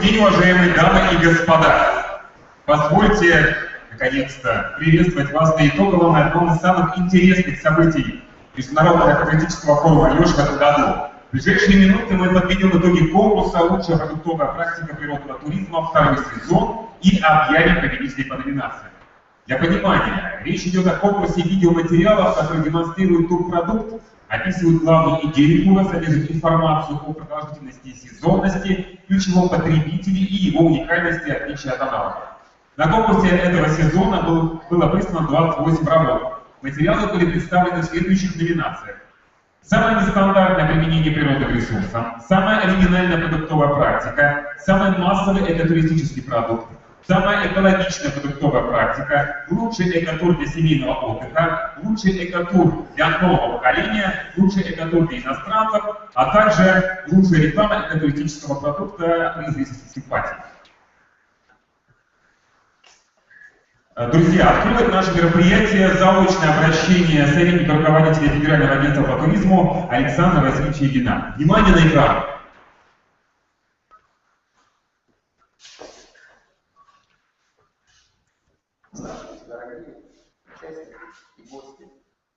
День, уважаемые дамы и господа. Позвольте, наконец-то, приветствовать вас на итоговом одном из самых интересных событий Международного экологического форума «Леш» в этом году. В ближайшие минуты мы подведем итоги конкурса «Лучшая продуктовая практика природного туризма. Второй сезон» и объявим победителей по номинациям. Для понимания, речь идет о конкурсе видеоматериалов, которые демонстрируют турпродукт, описывают главную идею тура, содержат информацию о продолжительности и сезонности, ключевом потребителе и его уникальности отличия от аналогов. На конкурсе этого сезона был, было прислано 28 работ. Материалы были представлены в следующих номинациях. Самое нестандартное применение природных ресурсов, самая оригинальная продуктовая практика, самый массовый экотуристический продукт, Самая экологичная продуктовая практика, лучший экотур для семейного отдыха, лучший экотур для нового поколения, лучший экотур для иностранцев, а также лучшая реклама экотуристического продукта зрительской симпатии. Друзья, откроет наше мероприятие заочное обращение советника руководителя Федерального агентства по туризму Александра Васильевича Ильина. Внимание на экран!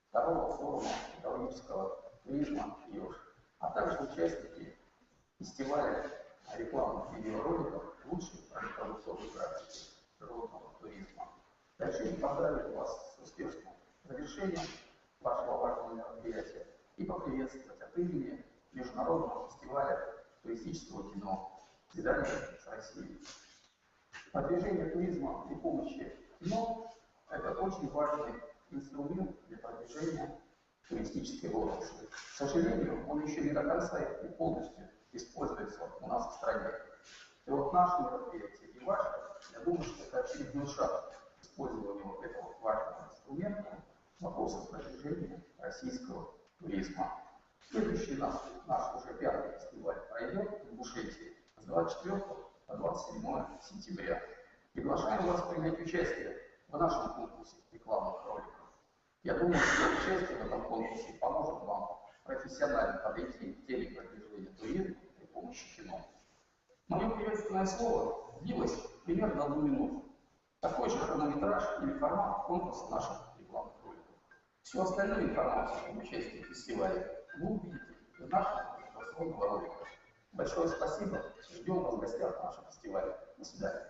Второго форума экологического туризма «Юж», а также участники фестиваля рекламных видеороликов «Лучшие продуктовые практики природного туризма». Решение поздравить вас с успешным завершением вашего важного мероприятия и поприветствовать от имени Международного фестиваля туристического кино «Свидание с Россией». Продвижение туризма при помощи кино – это очень важный инструмент для продвижения туристической отрасли. К сожалению, он еще не до конца и полностью используется у нас в стране. И вот наше мероприятие и ваше, я думаю, что это очередной шаг использования вот этого важного инструмента в продвижения российского туризма. Следующий наш, наш уже пятый фестиваль пройдет в Ингушетии с 24 по 27 сентября. Приглашаем вас принять участие в нашем конкурсе рекламных роликов. Я думаю, что участие в этом конкурсе поможет вам профессионально подойти к теме продвижения туризма при помощи кино. Мое приветственное слово длилось примерно одну минуту. Такой же хронометраж или формат конкурса наших рекламных роликов. Всю остальную информацию об участии в фестивале вы увидите в нашем информационном ролике. Большое спасибо. Ждем вас в гостях нашего фестиваля. До свидания.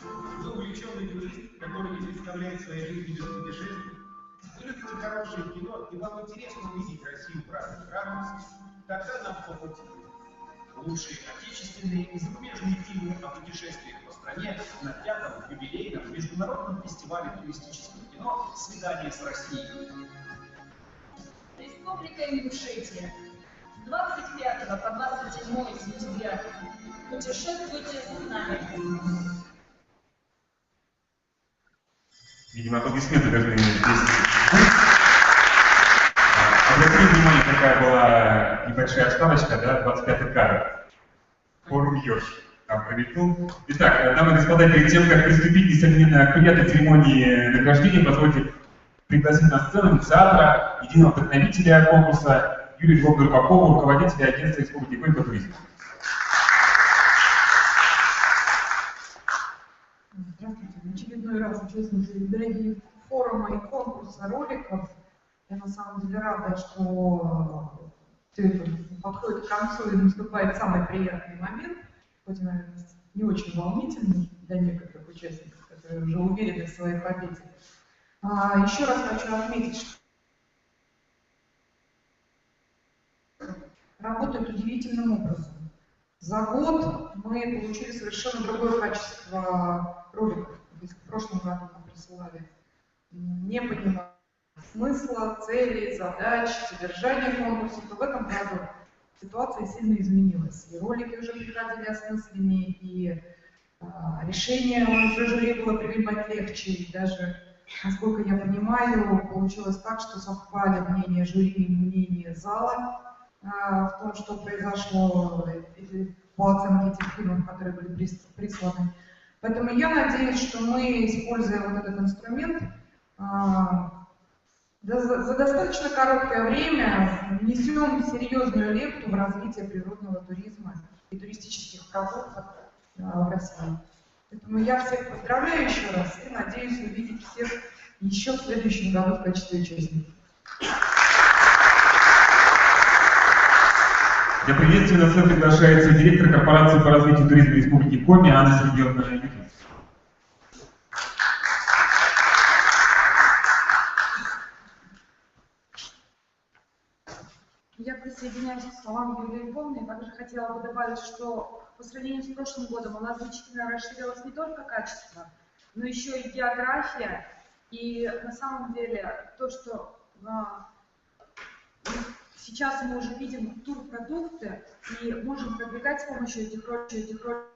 Вы увлеченный турист, который не представляет своей жизни без путешествий, любите хорошее кино и вам интересно увидеть Россию в разных ракурсах, тогда нам по пути. Лучшие отечественные и зарубежные фильмы о путешествиях по стране на пятом юбилейном международном фестивале туристического кино «Свидание с Россией». Республика Ингушетия. С 25 по 27 сентября. Путешествуйте с нами. Видимо, аплодисменты должны здесь Обратите внимание, какая была небольшая вставочка, да, 25-й кадр. Форум Ёж там промелькнул. Итак, дамы и господа, перед тем, как приступить, несомненно, к приятной церемонии награждения, позвольте пригласить на сцену инициатора, единого вдохновителя конкурса Юрия Львовна Рыбакова, руководителя агентства Республики Коль по туризму. Здравствуйте. В очередной раз участники дорогие форума и конкурса роликов. Я на самом деле рада, что все это подходит к концу и наступает самый приятный момент, хоть, наверное, не очень волнительный для некоторых участников, которые уже уверены в своей победе. А, еще раз хочу отметить, что работает удивительным образом. За год мы получили совершенно другое качество роликов. Прошлом году нам присылали не понимая смысла, целей, задач, содержания конкурса, то в этом году ситуация сильно изменилась. И ролики уже приходили осмысленнее, и а, решения уже жюри было принимать легче, и даже, насколько я понимаю, получилось так, что совпали мнение жюри и мнение зала а, в том, что произошло по оценке этих фильмов, которые были присланы. Поэтому я надеюсь, что мы, используя вот этот инструмент, а, за достаточно короткое время внесем серьезную лепту в развитие природного туризма и туристических продуктов в России. Поэтому я всех поздравляю еще раз и надеюсь увидеть всех еще в следующем году в качестве участников. Для приветствия на сцену приглашается директор корпорации по развитию туризма Республики Коми Анна Сергеевна Юрьевна. Я присоединяюсь к словам Юлии Львовны. Я также хотела бы добавить, что по сравнению с прошлым годом у нас значительно расширилось не только качество, но еще и география. И на самом деле то, что а, сейчас мы уже видим турпродукты и можем продвигать с помощью этих, ро- этих ро-